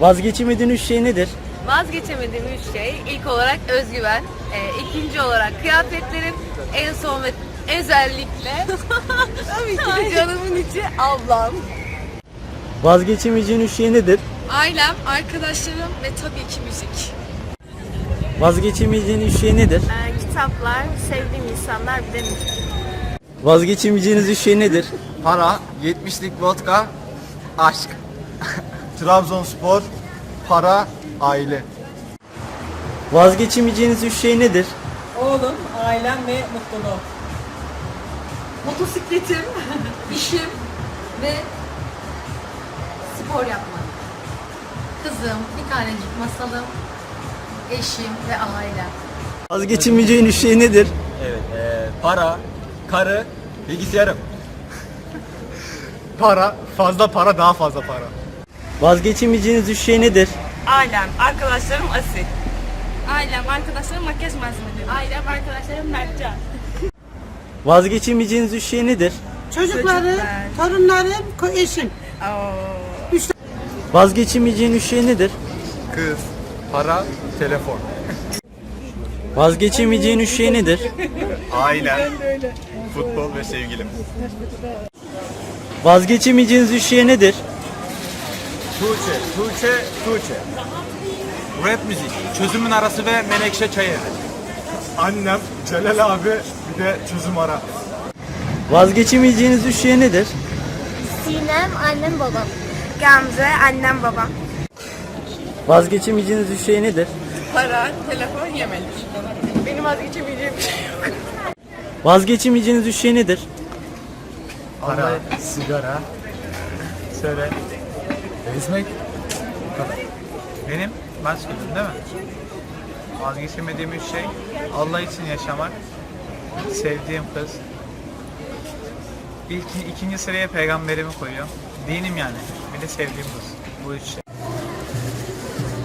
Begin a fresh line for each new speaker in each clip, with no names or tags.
Vazgeçemediğin üç şey nedir?
Vazgeçemediğim üç şey ilk olarak özgüven, e, ikinci olarak kıyafetlerim, en son ve özellikle tabii ki de canımın içi ablam.
Vazgeçemeyeceğin üç şey nedir?
Ailem, arkadaşlarım ve tabii ki müzik.
Vazgeçemeyeceğin üç şey nedir?
Ee, kitaplar, sevdiğim insanlar bir de müzik.
Vazgeçemeyeceğiniz üç şey nedir?
Para, 70'lik vodka, aşk. Trabzonspor, para, aile.
Vazgeçemeyeceğiniz üç şey nedir?
Oğlum, ailem ve mutluluğum.
Motosikletim, işim ve spor yapmak. Kızım, bir tanecik masalım, eşim ve ailem.
Vazgeçemeyeceğin üç şey nedir?
Evet, eee, para, karı, bilgisayarım. para, fazla para, daha fazla para.
Vazgeçemeyeceğiniz üç şey nedir?
Ailem, arkadaşlarım asil.
Ailem, arkadaşlarım, makyaj malzemeleri. Ailem, arkadaşlarım, Mertcan.
Vazgeçemeyeceğiniz üç şey nedir?
Çocuklarım, torunlarım, ko- eşim.
Vazgeçemeyeceğin üç şey nedir?
Kız, para, telefon.
Vazgeçemeyeceğin üç şey nedir?
Ailem, futbol ve sevgilim.
Vazgeçemeyeceğiniz üç şey nedir?
Tuğçe, Tuğçe, Tuğçe. Rap müzik, çözümün arası ve menekşe çayı. Annem, Celal abi, bir de çözüm ara.
Vazgeçemeyeceğiniz üç şey nedir?
Sinem annem babam.
Gamze, annem, babam.
Vazgeçemeyeceğiniz üç şey nedir?
Para, telefon, yemek.
Benim vazgeçemeyeceğim bir şey yok.
Vazgeçemeyeceğiniz üç şey nedir?
Para, sigara, söyle. Gezmek.
Benim başkanım değil mi? Vazgeçemediğim üç şey Allah için yaşamak, sevdiğim kız. İlk, ikinci sıraya peygamberimi koyuyorum. Dinim yani. Bir de sevdiğim kız. Bu üç şey.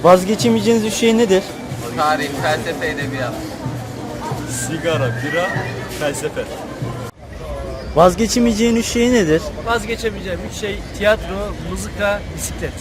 Vazgeçemeyeceğiniz üç şey nedir?
Tarih, felsefe, edebiyat.
Sigara, bira, felsefe.
Vazgeçemeyeceğin üç şey nedir?
Vazgeçemeyeceğim üç şey tiyatro, muzika, bisiklet.